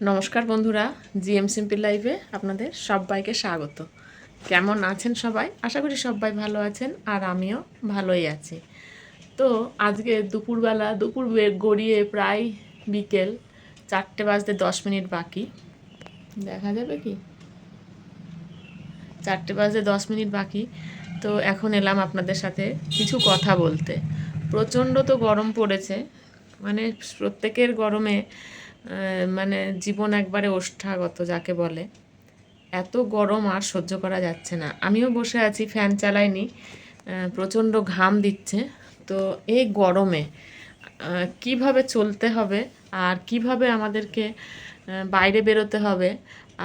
নমস্কার বন্ধুরা, GM simple লাইভে আপনাদের সবাইকে স্বাগত। কেমন আছেন সবাই? আশা করি সবাই ভালো আছেন আর আমিও ভালোই আছি। তো আজকে দুপুরবেলা, দুপুর গড়িয়ে প্রায় বিকেল চারটে বাজতে দশ মিনিট বাকি। দেখা যাবে কি? চারটে বাজতে দশ মিনিট বাকি। তো এখন এলাম আপনাদের সাথে কিছু কথা বলতে। প্রচণ্ড তো গরম পড়েছে। মানে প্রত্যেকের গরমে মানে জীবন একবারে ওষ্ঠাগত যাকে বলে। এত গরম আর সহ্য করা যাচ্ছে না। আমিও বসে আছি, ফ্যান চালাইনি প্রচণ্ড ঘাম দিচ্ছে। তো এই গরমে কীভাবে চলতে হবে আর কীভাবে আমাদেরকে বাইরে বেরোতে হবে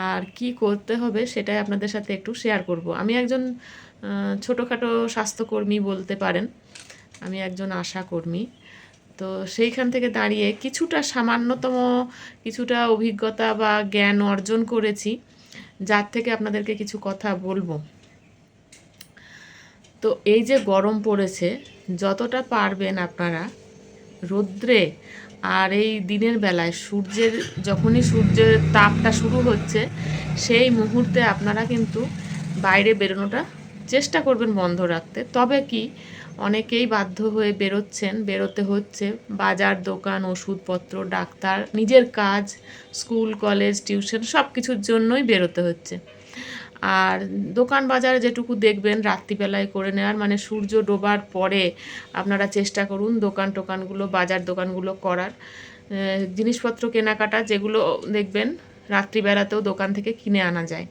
আর কি করতে হবে সেটাই আপনাদের সাথে একটু শেয়ার করব। আমি একজন ছোটোখাটো স্বাস্থ্যকর্মী বলতে পারেন। আমি একজন আশা কর্মী তো সেইখান থেকে দাঁড়িয়ে কিছুটা সামান্যতম কিছুটা অভিজ্ঞতা বা জ্ঞান অর্জন করেছি, যার থেকে আপনাদেরকে কিছু কথা বলব। তো এই যে গরম পড়েছে, যতটা পারবেন আপনারা রৌদ্রে আর এই দিনের বেলায় সূর্যের, যখনই সূর্যের তাপটা শুরু হচ্ছে, সেই মুহূর্তে আপনারা কিন্তু বাইরে বেরোনোটা চেষ্টা করবেন বন্ধ রাখতে। তবে কি অনেকেই বাধ্য হয়ে বেরোচ্ছেন, বেরোতে হচ্ছে। বাজার, দোকান, ওষুধপত্র, ডাক্তার, নিজের কাজ, স্কুল, কলেজ, টিউশন সব কিছুর জন্যই বেরোতে হচ্ছে। আর দোকান বাজার যেটুকু দেখবেন রাত্রিবেলায় করে নেওয়ার মানে সূর্য ডোবার পরে আপনারা চেষ্টা করুন দোকান টোকানগুলো, বাজার দোকানগুলো করার। জিনিসপত্র কেনাকাটা যেগুলো দেখবেন রাত্রিবেলাতেও দোকান থেকে কিনে আনা যায়।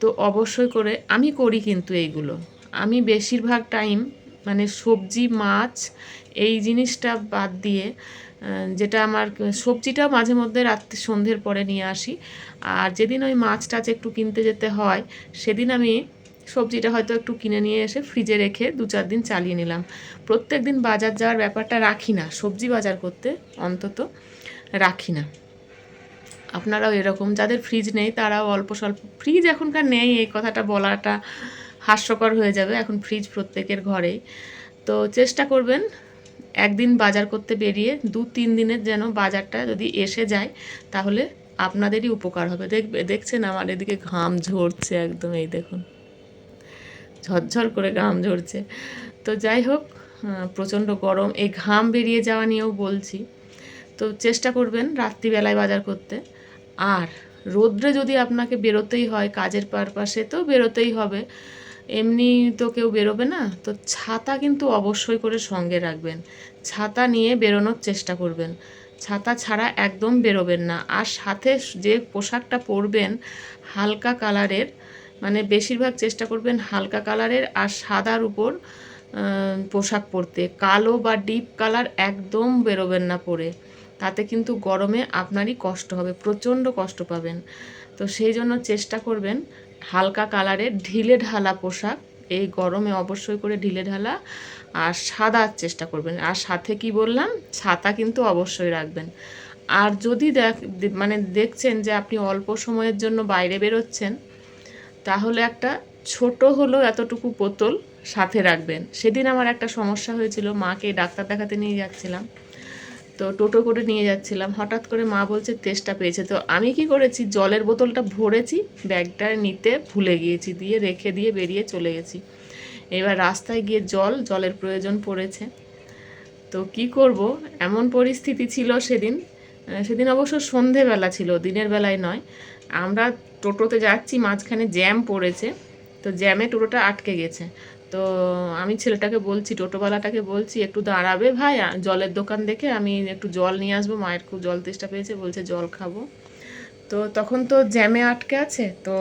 তো অবশ্যই করে, আমি করি কিন্তু এইগুলো। আমি বেশিরভাগ টাইম মানে সবজি, মাছ, এই জিনিসটা বাদ দিয়ে যেটা আমার সবজিটাও মাঝে মধ্যে রাত্রি সন্ধ্যের পরে নিয়ে আসি। আর যেদিন ওই মাছ টাছ একটু কিনতে যেতে হয়, সেদিন আমি সবজিটা হয়তো একটু কিনে নিয়ে এসে ফ্রিজে রেখে দু চার দিন চালিয়ে নিলাম। প্রত্যেক দিন বাজার যাওয়ার ব্যাপারটা রাখি না, সবজি বাজার করতে অন্তত রাখি না। আপনারাও এরকম, যাদের ফ্রিজ নেই তারাও অল্প স্বল্প ফ্রিজ এখনকার নেই, এই কথাটা বলাটা হাস্যকর হয়ে যাবে এখন ফ্রিজ প্রত্যেকের ঘরেই। তো চেষ্টা করবেন একদিন বাজার করতে বেরিয়ে দু তিন দিনের যেন বাজারটা যদি এসে যায়, তাহলে আপনাদেরই উপকার হবে। দেখবে, দেখছেন আমার এদিকে ঘাম ঝরছে একদম, এই দেখুন। ঝরঝর করে ঘাম ঝরছে। তো যাই হোক প্রচণ্ড গরম। এই ঘাম বেরিয়ে যাওয়া নিয়েও বলছি। তো চেষ্টা করবেন রাত্রিবেলায় বাজার করতে। আর রোদ্রে যদি আপনাকে বেরোতেই হয়, কাজের পারপাসে তো বেরোতেই হবে। এমনি তো কেউ বেরোবে না, তো ছাতা কিন্তু অবশ্যই করে সঙ্গে রাখবেন। ছাতা নিয়ে বেরোনোর চেষ্টা করবেন। ছাতা ছাড়া একদম বেরোবেন না। আর সাথে যে পোশাকটা পরবেন, হালকা কালারের মানে বেশিরভাগ চেষ্টা করবেন হালকা কালারের আর সাদার উপর পোশাক পরতে। কালো বা ডিপ কালার একদম বেরোবেন না পরে। তাতে কিন্তু গরমে আপনারই কষ্ট হবে, প্রচণ্ড কষ্ট পাবেন। তো সেই জন্য চেষ্টা করবেন হালকা কালারের ঢিলে ঢালা পোশাক। এই গরমে অবশ্যই করে ঢিলে ঢালা আর সাদার চেষ্টা করবেন। আর সাথে কি বললাম? ছাতা কিন্তু অবশ্যই রাখবেন। আর যদি দেখ মানে দেখছেন যে আপনি অল্প সময়ের জন্য বাইরে বেরোচ্ছেন, তাহলে একটা ছোট হলো এতটুকু বোতল সাথে রাখবেন। সেদিন আমার একটা সমস্যা হয়েছিল, মাকে ডাক্তার দেখাতে নিয়ে যাচ্ছিলাম। তো টোটো করে নিয়ে যাচ্ছিলাম। হঠাৎ করে মা বলছে, তেষ্টা পেয়েছে। তো আমি কি করেছি, জলের বোতলটা ভরেছি, ব্যাগটা নিতে ভুলে গিয়েছি, দিয়ে রেখে দিয়ে বেরিয়ে চলে গেছি। এবার রাস্তায় গিয়ে জল, জলের প্রয়োজন পড়েছে। তো কি করব? এমন পরিস্থিতি ছিল সেদিন। সেদিন অবশ্য সন্ধেবেলা ছিল, দিনের বেলায় নয়। আমরা টোটোতে যাচ্ছি, মাঝখানে জ্যাম পড়েছে। তো জ্যামে টোটোটা আটকে গেছে। তো আমি ছেলেটাকে বলছি, টোটোওয়ালাটাকে বলছি, একটু দাঁড়াবে ভাই জলের দোকান দেখে আমি একটু জল নিয়ে আসব। মায়ের খুব জল তেষ্টা পেয়েছে, বলছে, জল খাব। তো তখন তো জ্যামে আটকে আছে, তো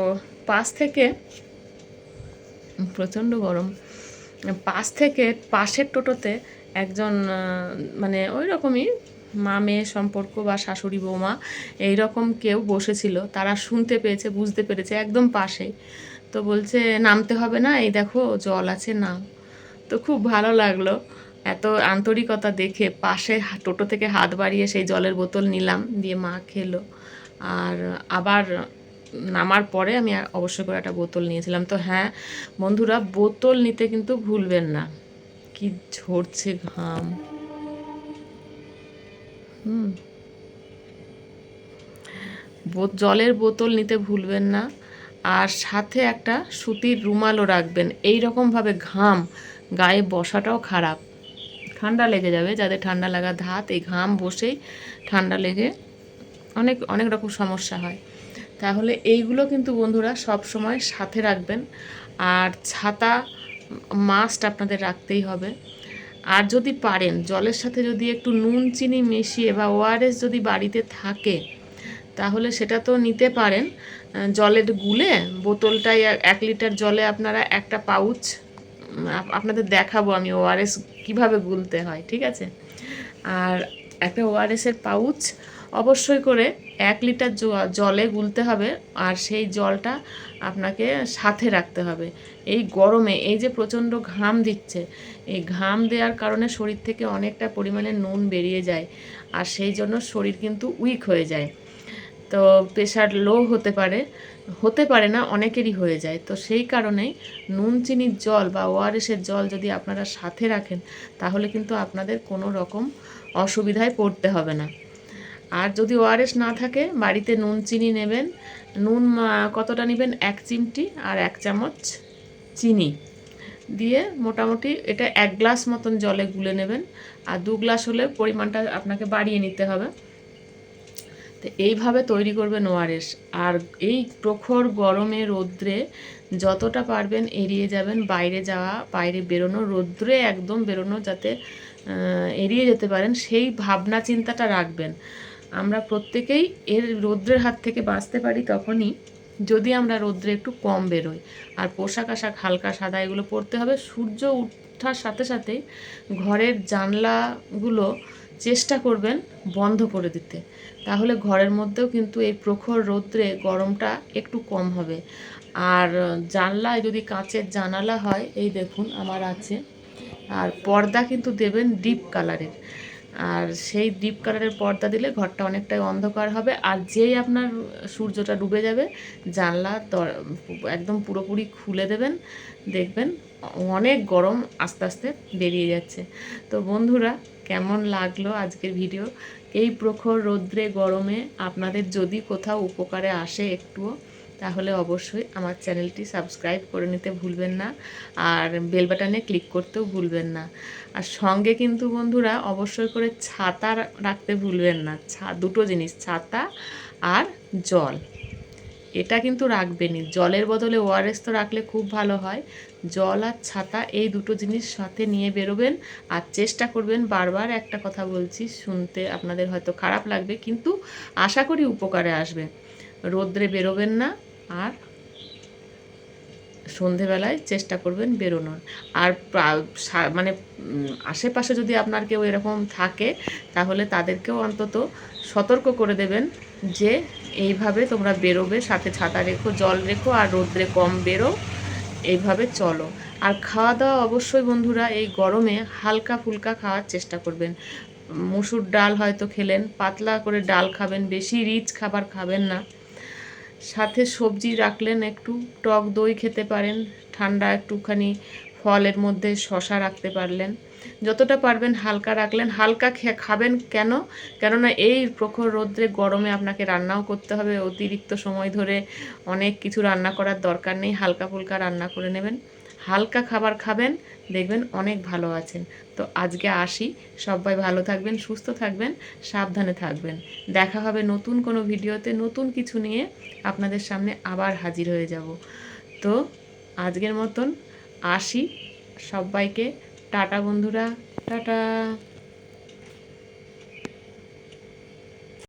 পাশ থেকে, প্রচণ্ড গরম, পাশ থেকে পাশের টোটোতে একজন মানে ওই রকমই মা, মেয়ে সম্পর্ক বা শাশুড়ি, বৌমা এই রকম কেউ বসেছিল। তারা শুনতে পেয়েছে, বুঝতে পেরেছে, একদম পাশেই। তো বলছে, নামতে হবে না, এই দেখো জল আছে, নাম। তো খুব ভালো লাগল। এত আন্তরিকতা দেখে পাশে টোটো থেকে হাত বাড়িয়ে সেই জলের বোতল নিলাম, দিয়ে মা খেলো। আর আবার নামার পরে আমি অবশ্যই করে একটা বোতল নিয়েছিলাম। তো হ্যাঁ বন্ধুরা, বোতল নিতে কিন্তু ভুলবেন না। কি ঝরছে ঘাম। হুম। জলের বোতল নিতে ভুলবেন না। আর সাথে একটা সুতির রুমালও রাখবেন। এই রকমভাবে ঘাম গায়ে বসাটাও খারাপ। ঠান্ডা লেগে যাবে যাদের ঠান্ডা লাগা ধাত, এই ঘাম বসেই ঠান্ডা লেগে অনেক অনেক রকম সমস্যা হয়। তাহলে এইগুলো কিন্তু বন্ধুরা সব সময় সাথে রাখবেন। আর ছাতা, মাস্ট আপনাদের রাখতেই হবে। আর যদি পারেন, জলের সাথে যদি একটু নুন, চিনি মিশিয়ে বা ওআরএস যদি বাড়িতে থাকে তাহলে সেটা তো নিতে পারেন। জলের গুলে বোতলটায় এক- লিটার জলে আপনারা একটা পাউচ আপনাদের দেখাবো আমি ওআরএস কীভাবে গুলতে হয়, ঠিক আছে? আর একটা ওআরএসের পাউচ অবশ্যই করে এক লিটার জলে গুলতে হবে আর সেই জলটা আপনাকে সাথে রাখতে হবে। এই গরমে এই যে প্রচণ্ড ঘাম দিচ্ছে, এই ঘাম দেওয়ার কারণে শরীর থেকে অনেকটা পরিমাণে নুন বেরিয়ে যায় আর সেই জন্য শরীর কিন্তু উইক হয়ে যায়। তো প্রেশার লো হতে পারে হতে পারে না, অনেকেরই হয়ে যায়। তো সেই কারণেই নুন চিনির জল বা ওআরএসের জল যদি আপনারা সাথে রাখেন, তাহলে কিন্তু আপনাদের কোনো রকম অসুবিধায় পড়তে হবে না। আর যদি ওআরএস না থাকে, বাড়িতে নুন চিনি নেবেন, নুন কতটা নেবেন? এক চিমটি আর এক চামচ চিনি দিয়ে মোটামুটি এটা এক গ্লাস মতন জলে গুলে নেবেন। আর দু গ্লাস হলে পরিমাণটা আপনাকে বাড়িয়ে নিতে হবে। তো এইভাবে তৈরি করবেন ওআরএস আর এই প্রখর গরমে রৌদ্রে যতটা পারবেন এড়িয়ে যাবেন, বাইরে যাওয়া, বাইরে বেরোনো, রৌদ্রে একদম বেরোনো যাতে এড়িয়ে যেতে পারেন, সেই ভাবনা চিন্তাটা রাখবেন। আমরা প্রত্যেকেই এর রৌদ্রের হাত থেকে বাঁচতে পারি তখনই যদি আমরা রৌদ্রে একটু কম বেরোই। আর পোশাক আশাক হালকা সাদা এগুলো পরতে হবে। সূর্য ওঠার সাথে সাথেই ঘরের জানলাগুলো চেষ্টা করবেন বন্ধ করে দিতে। তাহলে ঘরের মধ্যেও কিন্তু এই প্রখর রৌদ্রে গরমটা একটু কম হবে। আর জানলায় যদি কাঁচের জানালা হয়, এই দেখুন আমার আছে। আর পর্দা কিন্তু দেবেন ডিপ কালারের। আর সেই ডিপ কালারের পর্দা দিলে ঘরটা অনেকটাই অন্ধকার হবে। আর যেই আপনার সূর্যটা ডুবে যাবে, জানলা একদম পুরোপুরি খুলে দেবেন। দেখবেন অনেক গরম আস্তে আস্তে বেরিয়ে যাচ্ছে। তো বন্ধুরা কেমন লাগল আজকের ভিডিও এই প্রখর রৌদ্রে, গরমে আপনাদের যদি কোথাও উপকারে আসে একটুও, তাহলে অবশ্যই আমার চ্যানেলটি সাবস্ক্রাইব করে নিতে ভুলবেন না আর বেল বাটনে ক্লিক করতেও ভুলবেন না। আর সঙ্গে কিন্তু বন্ধুরা অবশ্যই করে ছাতা রাখতে ভুলবেন না। ছা দুটো জিনিস, ছাতা আর জল। এটা কিন্তু রাখবেনই। জলের বদলে ওআরএস তো রাখলে খুব ভালো হয়। জল আর ছাতা এই দুটো জিনিস সাথে নিয়ে বেরোবেন আর চেষ্টা করবেন বারবার একটা কথা বলছি, শুনতে আপনাদের হয়তো খারাপ লাগবে কিন্তু আশা করি উপকারে আসবে। রোদ্রে বেরোবেন না আর সন্ধেবেলায় চেষ্টা করবেন বেরোনোর। আর মানে আশেপাশে যদি আপনার কেউ এরকম থাকে তাহলে তাদেরকেও অন্তত সতর্ক করে দেবেন। যে এইভাবে তোমরা বেরোবে, সাথে ছাতা রেখো, জল রেখো আর রোদ্রে কম বেরো, এইভাবে চলো। আর খাওয়া দাওয়া অবশ্যই বন্ধুরা এই গরমে হালকা ফুলকা খাওয়ার চেষ্টা করবেন। মুসুর ডাল হয়তো খেলেন, পাতলা করে ডাল খাবেন, বেশি রিচ খাবার খাবেন না। সাথে সবজি রাখলেন একটু, টক দই খেতে পারেন, ঠান্ডা একটুখানি ফলের মধ্যে শশা রাখতে পারলেন। যতটা পারবেন হালকা রাখলেন। হালকা খাবেন কেন? কেননা এই প্রখর রৌদ্রে গরমে আপনাকে রান্নাও করতে হবে। অতিরিক্ত সময় ধরে অনেক কিছু রান্না করার দরকার নেই। হালকা ফুলকা রান্না করে নেবেন। হালকা খাবার খাবেন, দেখবেন অনেক ভালো আছেন। তো আজকে আসি। সবাই ভালো থাকবেন, সুস্থ থাকবেন, সাবধানে থাকবেন। দেখা হবে নতুন কোনো ভিডিওতে। নতুন কিছু নিয়ে আপনাদের সামনে আবার হাজির হয়ে যাব। তো আজকের মতন আসি। সবাইকে টাটা বন্ধুরা টাটা।